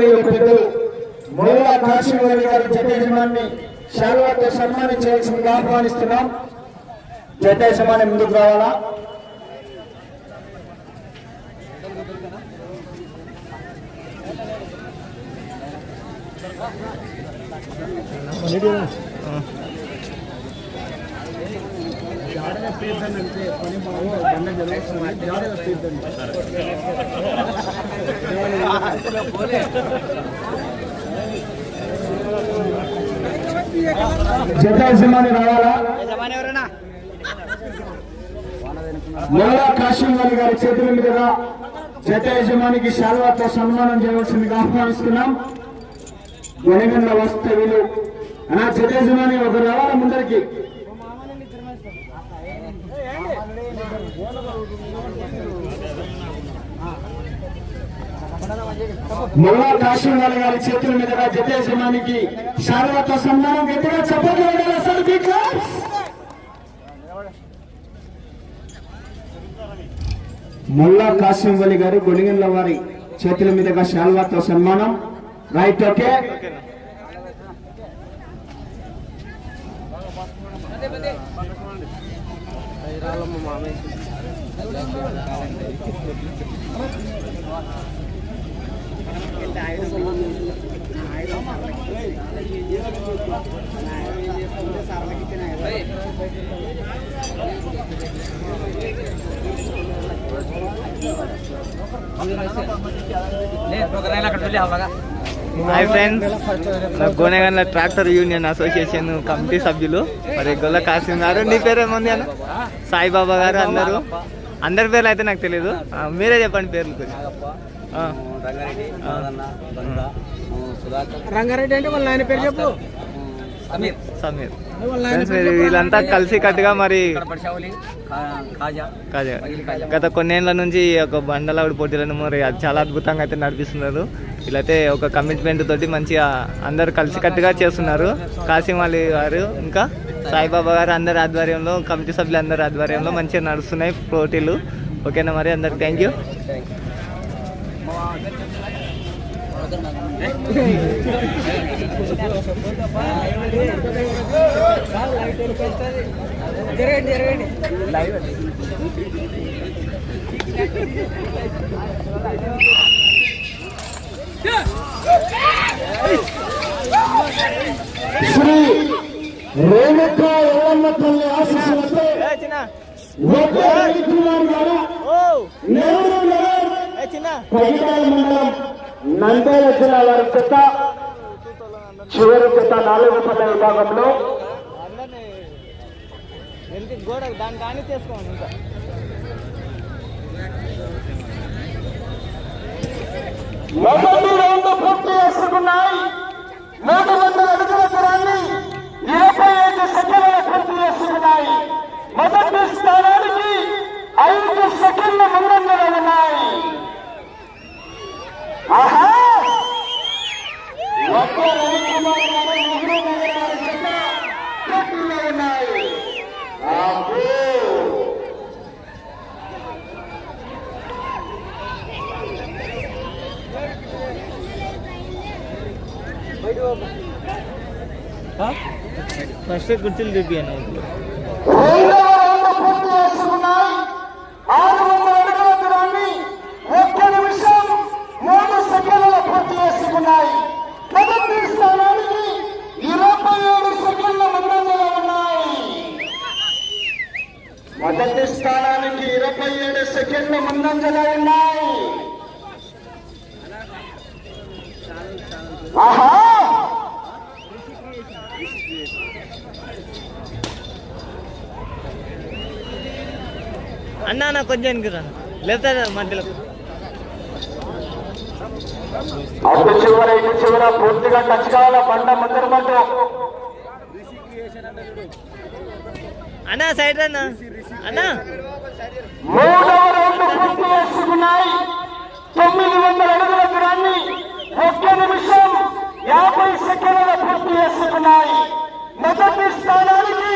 గౌరవనీయులు పెద్దలు ముల్లా కాశీవరి గారి జత యజమాన్ని శాల్వాతో సన్మానించవలసిందిగా ఆహ్వానిస్తున్నాం. జత యజమాని ముందుకు రావాలా? పని బాగు బండ జరుగుతుంది జటేజమాని రావాలా? ముల్లా కాశీం అలీ గారి చేతుల మీదుగా జట యజమానికి శాల్వాతో సన్మానం చేయవలసిందిగా ఆహ్వానిస్తున్నాం. గొనగండ్ల వాస్తవ్యులు అనా జట యజమాని ఒక రావాల ముందరికి. మొల్లా కాశీం వాళ్ళ గారి చేతుల మీదుగా జట యజమానికి శాల్వాతో సన్మానం గట్టిగా చెప్పండి అసలు ముల్లా కాసిం వలి గారు గొడిగండ్ల వారి చేతుల మీదుగా శాల్వాతో సన్మానం. Right okay. Hi friends. Gonegandla tractor union association committee సభ్యులు మరి గొల్ల కాసిం గారు నీ పేరు ఏముంది అన్న? సాయిబాబా గారు అందరూ. అందరి పేర్లు అయితే నాకు తెలియదు మీరే చెప్పండి పేర్లు. కొంచెం. ఆ, రంగారెడ్డి మాదన్న బంద సుధాకర్. రంగారెడ్డి అంటే వాళ్ళ ఆయన పేరు చెప్పు. సమీర్. సమీర్. వాళ్ళ ఆయన ఫ్రెండ్స్ మరి వీళ్ళంతా కలిసి కట్టుగా మరి పడిషావులి కాజా కాజా. గత కొన్నేళ్ళ నుంచి యొక్క బండలావిడి పోటీలను మరి అది చాలా అద్భుతంగా అయితే నడిపిస్తున్నారు. వీళ్ళైతే ఒక కమిట్మెంట్ తోటి మంచిగా అందరు కలిసికట్టుగా చేస్తున్నారు. కాసిం అలీ గారు ఇంకా సాయిబాబా గారు అందరి ఆధ్వర్యంలో కమిటీ సభ్యులు అందరి ఆధ్వర్యంలో మంచిగా నడుస్తున్నాయి పోటీలు. ఓకేనా మరి అందరికి? Thank you. జరగండి జరగండి శ్రీ రేణుక ఎల్లమ్మ తల్లి ఆశీస్సులతో గారు పగిడాల మండలం నంద్యాల జిల్లా వారి చెత్త చివరి చెత్త నాలుగు పల్ల విభాగంలో గోడ దాని కానీ చేసుకోండి ఇంకా. మొదటి రౌండ్ పూర్తి చేసుకున్నాయి. మూడు వందల అడుగుల దూరాన్ని ఇరవై ఐదు సెకండ్ల పూర్తి చేసుకున్నాయి. మొదటి స్థానానికి ఐదు సెకండ్ల ముందంజలో ఉన్నాయి ఆహా ఒక్క రవికుమార్ గారు నెహ్రూ నగర్ వారి జత పోటీలో ఉన్నాయి అబ్బో. ఫస్ట్ కుర్చీలు చూపియాను రెండవ రౌండ్ పూర్తి చేసుకున్నాయి ఆరు వందల అడుగుల దూరాన్ని ఒక్క నిమిషం మూడు సెకండ్ల పూర్తి చేసుకున్నాయి మొదటి స్థానానికి ఇరవై ఏడు సెకండ్ల ముందంజలో ఉన్నాయి మొదటి స్థానానికి ఇరవై ఏడు సెకండ్ల ముందంజలో ఉన్నాయి ఆహా రా లేకపోతే మధ్యలో. అటు చివర ఇటు చివర పూర్తిగా టచ్ కావాలా? బండ ముందర అన్న సైడ్ అన్న. అన్న. మూడవ రౌండ్ పూర్తి చేసుకున్నాయి. తొమ్మిది వందల అడుగుల దూరాన్ని ఒక్క నిమిషం యాభై సెకండ్ల పూర్తి చేసుకున్నాయి. మొదటి స్థానానికి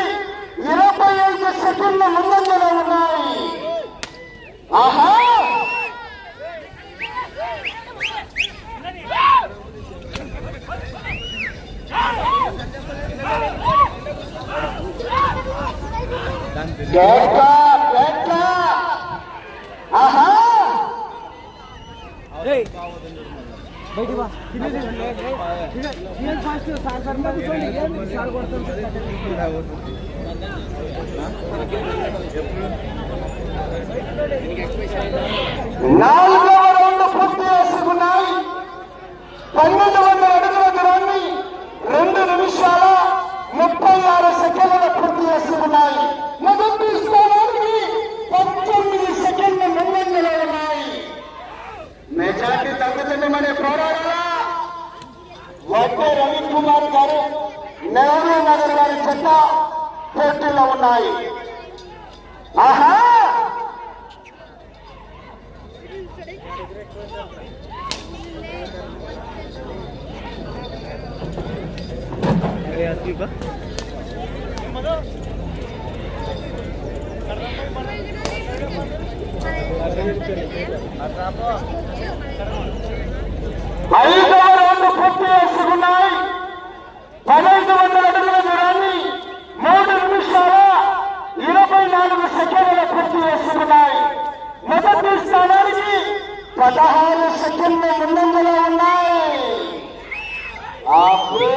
ఇరవై ఐదు సెకండ్ల ముందంజలో ఉన్నాయి. ఆహా! బయటి బా ఫాస్ట్ సార్ సార్ సార్ నాలుగవ రౌండ్ పూర్తి చేసుకున్నాయి. పన్నెండు వందల అడుగుల దూరాన్ని రెండు నిమిషాల ముప్పై ఆరు సెకండ్ల పూర్తి చేసుకున్నాయి. మొదటి స్థానానికి పంతొమ్మిది సెకండ్ల ముందంజలో ఉన్నాయి. మెజార్టీ తగ్గుతుందమని పోరాడాలా వడ్డే రవికుమార్ గారు నెహ్రూ నగర్ గారి చెత్త పోటీలో ఉన్నాయి. ఆహా! అరే అసలు ఐదవ రౌండ్ పూర్తి చేసుకున్నాయి పదహైదు వందల అడుగుల దూరాన్ని మూడు నిమిషాల ఇరవై నాలుగు సెకండ్ల పూర్తి చేసుకున్నాయి మొదటి స్థానానికి పదహారు సెకండ్ల ముందంజలో ఉన్నాయి అబ్బో!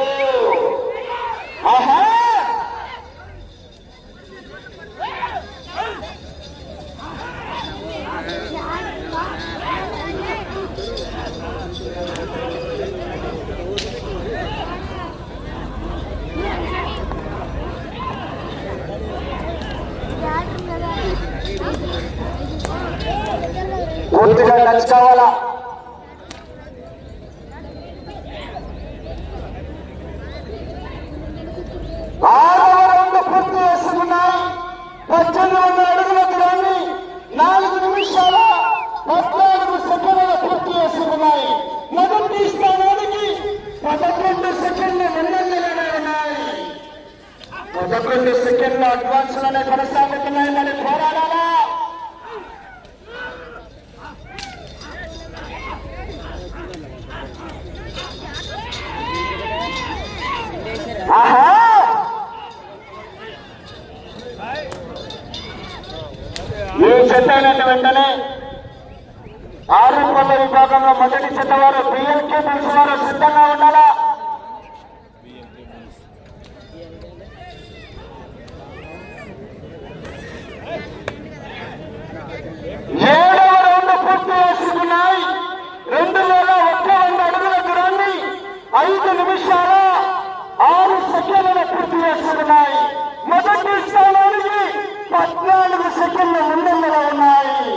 పద్నాలుగు సెకండ్ల ఉన్నాయి.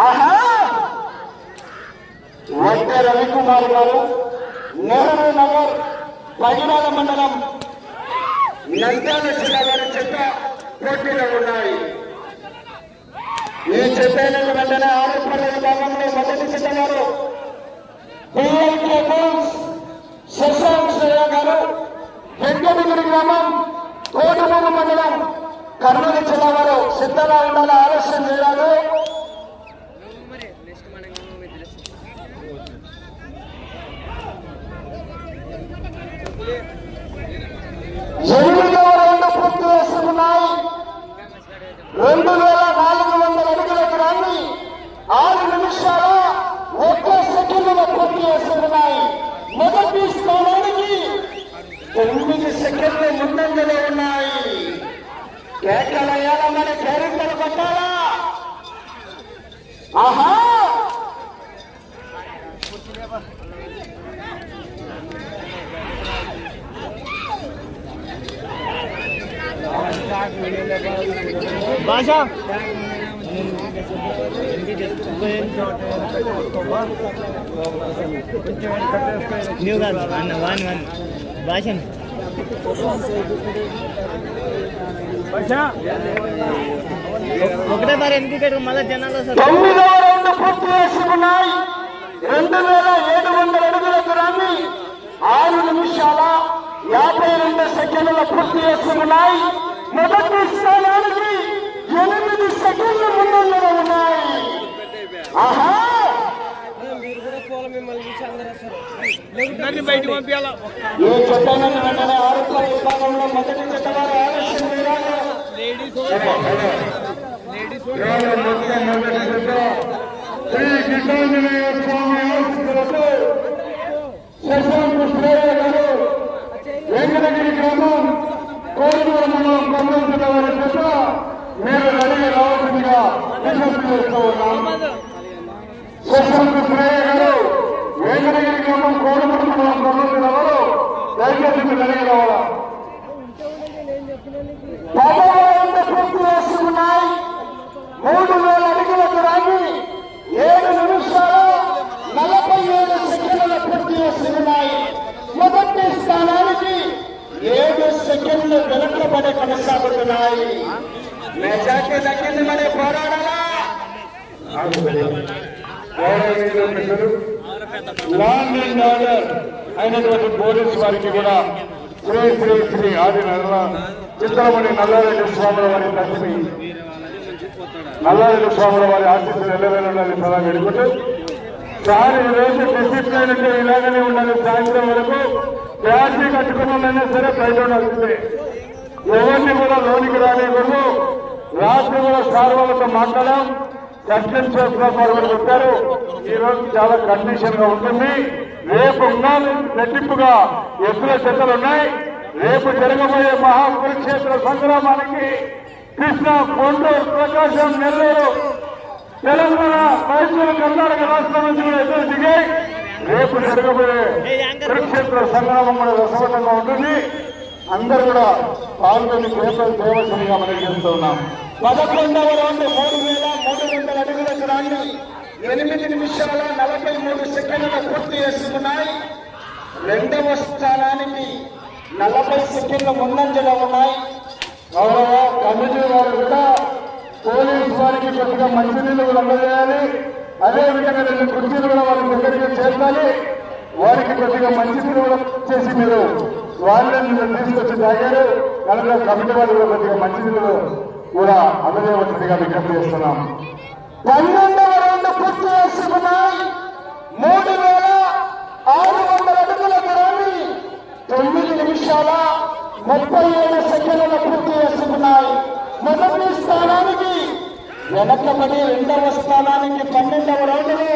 ఆహా! వడ్డే రవికుమార్ గారు నెహ్రూ నగర్ పగినాల మండలం నంద్యాల జిల్లా వారి చెత్త పోటీలో ఉన్నాయి. ఈ చెప్పైన వెంటనే ఆరోపణ విభాగంలో మొదటి చిట్టగారు బిఎల్కే బోన్స్ శశాంక్ శ్రేయ గారు వెంకటగిరి గ్రామం కోటమూరు మండలం కర్నూలు జిల్లా వారు సిద్ధంగా ఉండాలి ఆలస్యం చేయాలి ఎనిమిదవ రౌండ్ పూర్తి రెండు వేల నాలుగు వందల అడుగుల దూరాన్ని ఆరు నిమిషాల ఒక్క సెకండ్ల పూర్తి చేసుకున్నాయి. మొదటి స్థానానికి తొమ్మిది సెకండ్లు ముందంజలో ఉన్నాయి. కేకలయ్యాల మన పేరింతలు కొట్టాలా? ఆహా! భాష నువ్వు కాదు అన్న వాన్ వాన్ భాష ఒకటే బారి ఎందుకు మళ్ళీ జనాలు తొమ్మిదవ రౌండ్ పూర్తి చేసుకున్నాయి. రెండు వేల ఏడు వందల అడుగుల దూరాన్ని ఆరు నిమిషాల యాభై రెండు సెకండ్ల పూర్తి చేసుకున్నాయి. మొదటి స్థానానికి ఎనిమిది సెకండ్లు ముందంజలో ఉన్నాయి. ఆహా! చట్టవారు ఆలస్యం చేయాలి ఇవాళ మొట్టమొదటిగా శ్రీ స్వామి ఆశీస్సులతో శశాంక్ కృష్ణయ్య గారు వెంకటగిరి గ్రామం కోరుమూరు మండలం కర్నూలు వారి చేత మీరు రెడీ రావాల్సిందిగా విజ్ఞప్తి చేస్తూ ఉన్నాం శశాంక్ కృష్ణయ్య గారు వెంకటగిరి గ్రామం కోరుమూరు మండలం దయచేసి మీరు రెడీ రావాలా పూర్తి చేస్తున్నాయి మూడు వేల అడుగుల దూరాన్ని ఏడు నిమిషాల నలభై ఏడు సెకండ్ల పూర్తి చేస్తున్నాయి మొదటి స్థానానికి ఏడు సెకండ్లు వెనుకబడి కొనసాగుతున్నాయి మెజార్టీ దక్కింది మరి పోరాడాలా లాండ్ అండ్ ఆర్డర్ అయినటువంటి పోలీసు వారికి కూడా శ్రీ శ్రీ శ్రీ ఆది నల్ల చిత్రమణి నల్లారెడ్డి స్వాముల వారి తల్లి నల్లారెడ్డి స్వాముల వారి ఆశీస్సులు ఎల్లవేళ సదా వేడుకుంటూ సార్ ఈ రోజు డిసిప్లైన్ అంటే ఇలాగనే ఉండాలి. సాయంత్రం వరకు క్యాష్ కట్టుకున్నైనా సరే బయట ఉండాల్సిందే. ఎవరిని కూడా లోనికి రానివ్వరు రాత్రి కూడా సార్ వాళ్ళతో మాట్లాడాం. సస్పెన్స్ చేస్తున్న వాళ్ళు చెప్పారు. ఈ రోజు చాలా కండిషన్గా ఉంటుంది. రేపు ఉన్నాను రెట్టింపుగా. ఎత్తుల చెత్తలు ఉన్నాయి. రేపు జరగబోయే మహాకురుక్షేత్ర సంగ్రామానికి కృష్ణ కొండూరు ప్రకాశం నెల్లూరు తెలంగాణ రైతులు కర్ణాటక రాష్ట్రం నుంచి కూడా ఎదురు దిగాయి. రేపు జరగబోయే కురుక్షేత్ర సంగ్రామం కూడా రసవంతంగా ఉంటుంది. అందరూ కూడా పాల్గొని పేపర్ దేవసరిగా మనం చేస్తూ పదకొండవ రౌండ్ మూడు వేల మూడు వందల అడుగుల దూరాన్ని ఎనిమిది నిమిషాల నలభై మూడు సెకండ్లు పూర్తి చేసుకున్నాయి. రెండవ స్థానానికి నలభై సెకండ్ల ముందంజలో ఉన్నాయి. గౌరవ కమిటీ వారు కూడా పోలీసు వారికి కొద్దిగా మంచినీళ్ళు కూడా అందజేయాలి. అదే విధంగా రెండు కుర్చీలు కూడా వారి దగ్గరికి చేర్చాలి. వారికి కొద్దిగా మంచినీళ్ళు కూడా చేసి మీరు వాళ్ళని తీసుకొచ్చి తాగారు. కనుక కమిటీ వారు కూడా కొద్దిగా మంచినీళ్ళు కూడా అందజేయవలసిందిగా విజ్ఞప్తి చేస్తున్నాం. పన్నెండవ రౌండ్ పూర్తి చేసుకున్నాయి. మూడు వేల ఆరు వందల అడుగుల దూరాన్ని తొమ్మిది నిమిషాల ముప్పై ఏడు సెకండ్ల పూర్తి చేసుకున్నాయి. మొదటి స్థానానికి వెనకబడి రెండవ స్థానానికి పన్నెండవ రౌండ్లో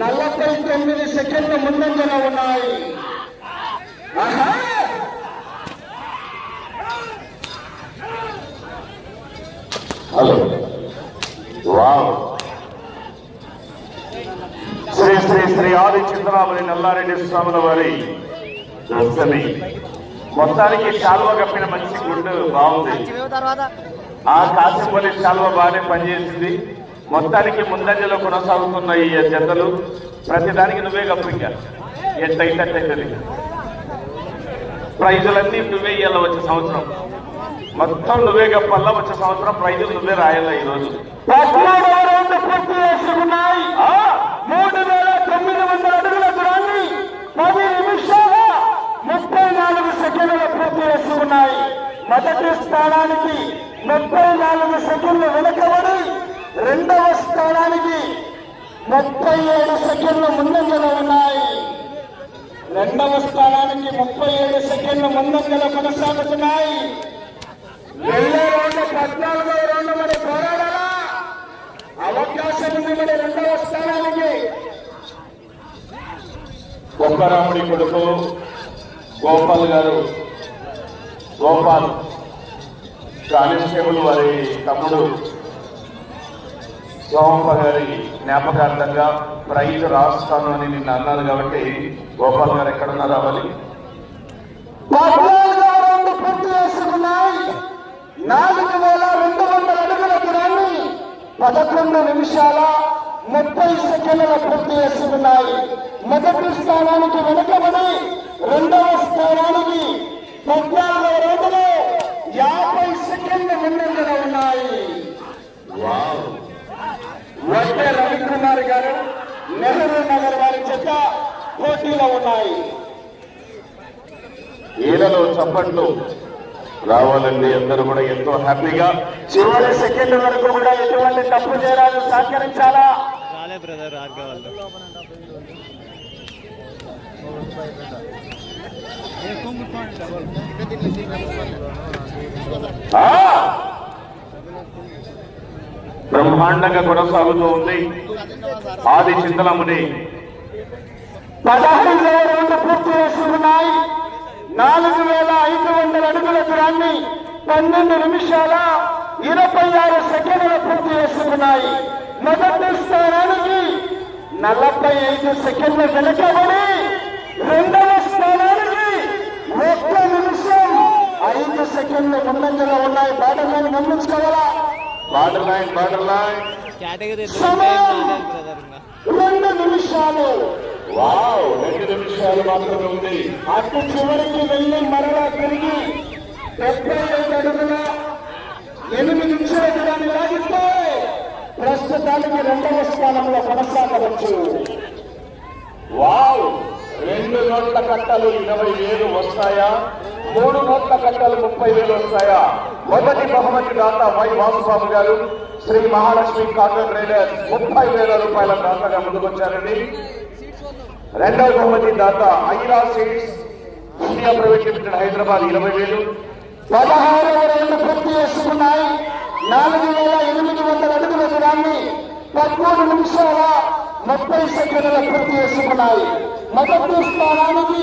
నలభై తొమ్మిది సెకండ్ల ముందంజలో ఉన్నాయి ఆహా! హలో వావ్ శ్రీ శ్రీ శ్రీ ఆది చింతనామని స్వాముల వారి దర్శని. మొత్తానికి శాల్వ కప్పిన మంచి గుండు బాగుంది. ఆ కాసిపల్లి శాల్వ బాగానే పనిచేసింది. మొత్తానికి ముందంజలో కొనసాగుతున్న ఈ జతలు. ప్రతిదానికి నువ్వే కప్పింకా ఇంకా. ఎట్టయితే ప్రైజులన్నీ నువ్వే ఇవ్వాలి వచ్చే సంవత్సరం. మొత్తం నువ్వే గప్పల్లా వచ్చే సంవత్సరం ప్రైజులు నువ్వే రాయాల ఈ రోజు పూర్తి చేసుకున్నాయి మూడు వేల తొమ్మిది వందల అడుగుల దూరాన్ని పది నిమిషాల ముప్పై నాలుగు సెకండ్ల ఉన్నాయి. మొదటి స్థానానికి ముప్పై నాలుగు సెకండ్లు వెనుకబడి రెండవ స్థానానికి ముప్పై ఏడు సెకండ్లు ముందంజలో ఉన్నాయి. రెండవ స్థానానికి ముప్పై ఏడు సెకండ్ల ముందంజలో కొనసాగుతున్నాయి. వెళ్ళే రెండు పద్నాలుగవ రౌండ్ మరి పోరాడాలా? అవకాశం ఉంది మరి రెండవ స్థానానికి. గొప్పరాముడి కొడుకు గోపాల్ గారు గోపాల్ కానిస్టేబుల్ వారి తమ్ముడు సోమప్ప గారి జ్ఞాపకార్థంగా ప్రైజ్ రాస్తాను అని నిన్న అన్నారు కాబట్టి గోపాల్ గారు ఎక్కడున్నా రావాలి పద్నాలుగవ నాలుగు వేల రెండు వందల అడుగుల దూరాన్ని పదకొండు నిమిషాల ముప్పై సెకండ్ల పూర్తి చేస్తున్నాయి మొదటి స్థానానికి వెనుకబడి రెండవ స్థానానికి పద్నాలుగవ రౌండ్లో యాభై సెకండ్ల ముందంజలో ఉన్నాయి. వడ్డే రవికుమార్ గారు నెహ్రూ నగర్ వారి చెత్త పోటీలో ఉన్నాయి. ఈలలో చప్పట్లు రావాలండి అందరూ కూడా ఎంతో హ్యాపీగా చివరి సెకండ్ వరకు కూడా ఎటువంటి తప్పు చేయరాదు సహకరించాలా? రాలే బ్రదర్! బ్రహ్మాండంగా కొనసాగుతూ ఉంది. ఆది చింతలముని. పదహైదు వేల రెండు పూర్తి చేస్తున్నాయి నాలుగు వేల ఐదు వందల అడుగుల దూరాన్ని పన్నెండు నిమిషాల ఇరవై ఆరు సెకండ్ల పూర్తి చేసుకున్నాయి. మొదటి స్థానానికి నలభై ఐదు సెకండ్ల వెనకబడి రెండవ స్థానానికి ఒక్క నిమిషం ఐదు సెకండ్ల ముందంజలో ఉన్నాయి. బాటలను గమనించుకోవాలా బార్డర్ లైన్ బార్డర్ లైన్ రెండు నిమిషాలు. వావ్ రెండు నిమిషాలు మాత్రమే ఉంది. అటు చివరికి వెళ్ళి మరలా తిరిగి డెబ్బై ఐదు అడుగుల ఎనిమిది నిమిషాల దూరాన్ని లాగితే ప్రస్తుతానికి రెండవ స్థానంలో కొనసాగవచ్చు. వావ్ రెండు నోట్ల కట్టలు ఇరవై వేలు వస్తాయా? మూడు నోట్ల కట్టలు ముప్పై వేలు వస్తాయా? మొదటి బహుమతి దాత వై వాసుబాబు గారు శ్రీ మహాలక్ష్మి కాటన్ రైడర్ ముప్పై వేల రూపాయల దాతగా ముందుకొచ్చారండి. రెండవ బహుమతి దాత Aira seats India private limited Hyderabad ఇరవై వేలు. పదహారు రెండు పూర్తి చేసుకున్నాయి. నాలుగు వేల ఎనిమిది వందల అడుగుల దూరాన్ని నిమిషాల ముప్పై సెకండ్ల పూర్తి చేసుకున్నాయి. మొదటి స్థానానికి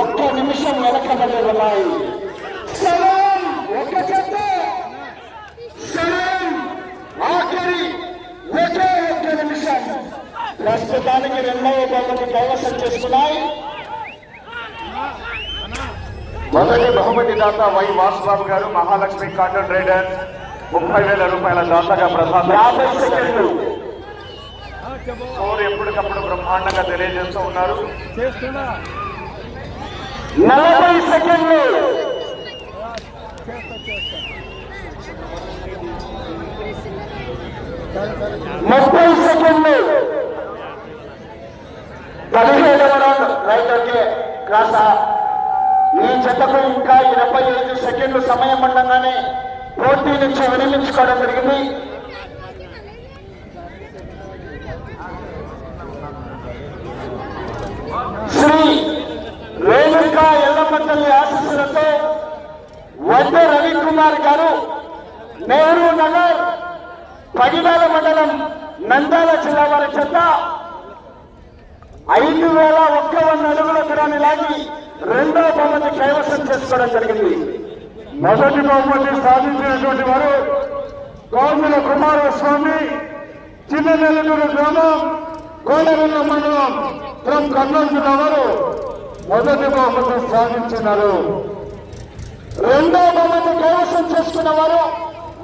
ఒక్క నిమిషం వెనకబడి ఉన్నాయి. సలాం ఒక చెత్త. సలాం ఆఖరి ఒకే ఒక్క నిమిషం. ప్రస్తుతానికి రెండవ బహుమతి కైవసం చేసుకున్నాయి. మొదటి బహుమతి దాత వై వాసుబాబు గారు మహాలక్ష్మి కాటన్ రైడర్ ముప్పై వేల రూపాయల దాతగా ప్రసాద్. యాభై సెకండ్లు. స్కోర్ ఎప్పటికప్పుడు బ్రహ్మాండంగా తెలియజేస్తూ ఉన్నారు. నలభై సెకండ్లు. ముప్పై సెకండ్లు. పదిహేడవ రౌండ్ రైట్ ఓకే క్లాసా ఈ జతకు ఇంకా ఇరవై ఐదు సెకండ్లు సమయం ఉండగానే పోటీ నుంచి విరమించుకోవడం జరిగింది శ్రీ రేణుకా ఎల్లమ్మ తల్లి ఆశీస్సులతో రవికుమార్ గారు నెహ్రూ నగర్ పగిడాల మండలం నంద్యాల జిల్లా వారి చెత్త ఐదు వేల ఒక్క వంద అడుగుల దూరాన్ని లాగి రెండో బహుమతి కైవసం చేసుకోవడం జరిగింది. మొదటి బహుమతి సాధించినటువంటి వారు గౌర్మిల కుమారస్వామి చిన్న నెల్లూరు గ్రామం కోడవెల్ల మండలం ఫ్రమ్ కర్నూలు వారు మొదటి బహుమతి సాధించినారు. రెండో బహుమతి కైవసం చేసుకున్న వారు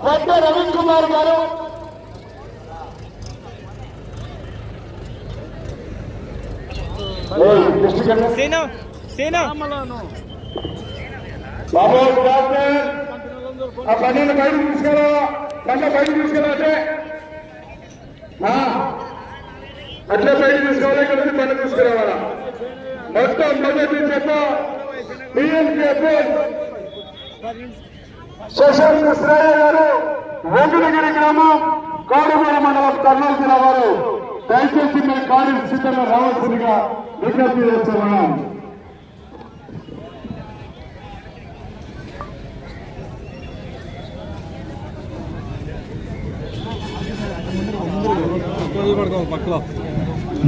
వడ్డ రవికుమార్ గారు. బాబు డాక్టర్ ఆ పన్నెండు బయటకు తీసుకెళ్ళా పంట బయటకు తీసుకెళ్ళాలంటే అట్లా బయట తీసుకోవాలి ఇక్కడ నుంచి పంట తీసుకురావాలా? మొత్తం మొదటి చెప్ప శశాంక్ కృష్ణయ్య గారు వెంకటగిరి గ్రామం కోడమూరు మండలం కర్నూలు జిల్లా వారు. దయచేసి మీ కార్యం సిద్ధంగా రావాల్సిందిగా విజ్ఞప్తి చేస్తున్నాం.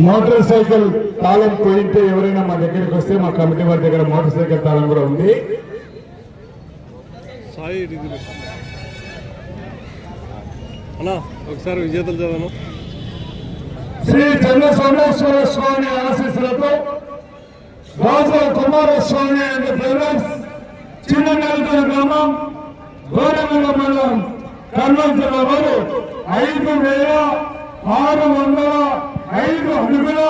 మోటార్ సైకిల్ తాళం పోయింటే ఎవరైనా మా దగ్గరికి వస్తే మా కమిటీ వారి దగ్గర మోటార్ సైకిల్ తాళం కూడా ఉంది. ఒకసారి విజేతలు చదవను? శ్రీ చంద్ర సోమేశ్వర స్వామి ఆశీస్సులతో రాజా కుమారస్వామి అండ్ బ్రదర్స్ చిన్న నెలకొండ గ్రామం గోడమల్ల మండలం కర్నూలు జిల్లా వారు ఐదు వేల ఆరు వందల ఐదు అడుగుల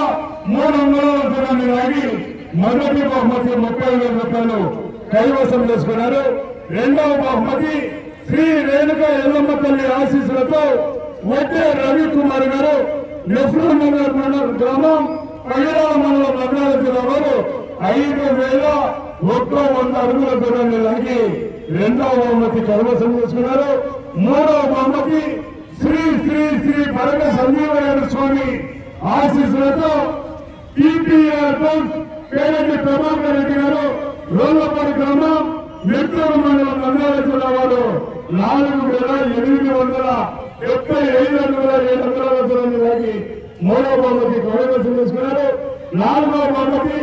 మూడు వందల దూరాన్ని లాగి మొదటి బహుమతి ముప్పై వేల రూపాయలు కైవసం చేసుకున్నారు. రెండవ బహుమతి శ్రీ రేణుక ఎల్లమ్మ తల్లి ఆశీస్సులతో వడ్డే రవికుమార్ గారు నెహ్రూ నగర్ గ్రామం పగిరాల మండలం నంద్యాల జిల్లా వారు ఐదు వేల ఒక్క వంద అడుగుల దూరాన్ని లాగి రెండవ బహుమతి కైవసం చేసుకున్నారు. మూడవ బహుమతి శ్రీ శ్రీ శ్రీ భరత సంజీవరాయణ స్వామి ఆశీస్సులతో టీపీఆర్ పేరెడ్డి ప్రభాకర్ రెడ్డి గారు రోళ్ళపాడు గ్రామం నెట్టూరు మండలం నంద్యాల జిల్లా వారు నాలుగు వేల ఎనిమిది వందల డెబ్బై ఐదు వందల ఏడు వందల దూరాన్ని లాగి మూడవ బహుమతి కైవసం తీసుకున్నారు. నాలుగవ బహుమతి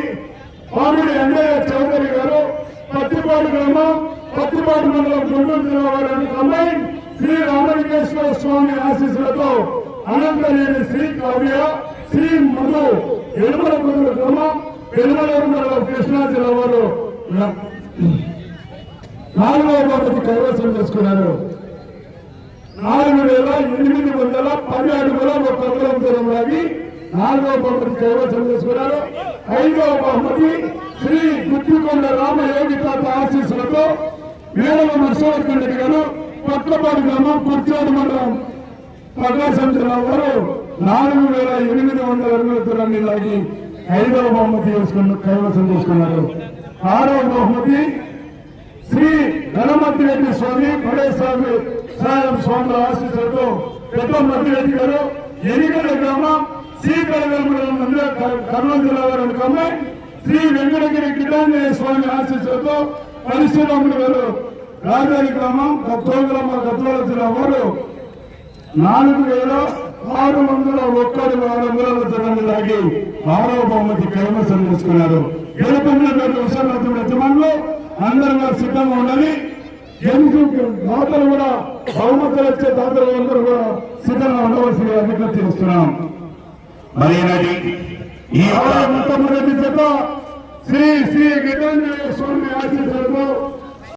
పామిడి అంజయ్య చౌదరి గారు పత్తిపాడు గ్రామం పత్తిపాడు మండలం గుంటూరు జిల్లా వారి కంబైన్ శ్రీ రామలింగేశ్వర స్వామి ఆశీస్సులతో అనంతరేణి శ్రీ కావ్య శ్రీ మధు ఎనుమల కుదురు గ్రామం పెరుమలూరు మండలం కృష్ణా జిల్లా వారు నాలుగవ బహుమతి కైవసం చేసుకున్నారు. నాలుగు వేల ఎనిమిది వందల పది అడుగుల ఒక అంగుళం దూరం లాగి నాలుగవ బహుమతి కైవసం చేసుకున్నారు. ఐదవ బహుమతి శ్రీ గుత్తికొండ రామయోగి తాత ఆశీస్సులతో మేడల నరసింహర్ధన్ రెడ్డి గారు పట్లపాడు గ్రామం కుర్చేడు మండలం. ప్రకాశం జిల్లా వారు నాలుగు వేల ఎనిమిది వందల అడుగుల దూరాన్ని లాగి ఐదవ బహుమతి చేసుకున్న కైవసం చేసుకున్నారు. ఆరవ బహుమతి శ్రీ గణమతి రెడ్డి స్వామి పడే స్వామి సాయం స్వాముల ఆశీస్సులతో పెద్ద మద్దిరెడ్డి గారు ఎనిగల గ్రామం శ్రీకరవేల మండలం కర్నూలు జిల్లా వారు కమ్మాయి శ్రీ వెంకటగిరి కిటాంజనేయ స్వామి ఆశీస్సులతో పరిశీలములు గారు రాజారి గ్రామం గత్తోగ్రామ గద్వాల జిల్లా వారు నాలుగు వేల ఆరు వందల ఆరు వందల జనాన్ని లాగి ఆరవ బహుమతి కైవసం చేసుకున్నారు. గెలుపొందినటువంటి విశాఖపట్నం యజమానులు అందరూ సిద్ధంగా ఉండాలి. ఎందుకు దాతలు కూడా బహుమతులు వచ్చే దాతలు అందరూ కూడా సిద్ధంగా ఉండవలసిందిగా విజ్ఞప్తి చేస్తున్నాం. మరి ఈ మొట్టమొదటి జత శ్రీ శ్రీ గీతాంజనేయ స్వామి ఆశీస్సులతో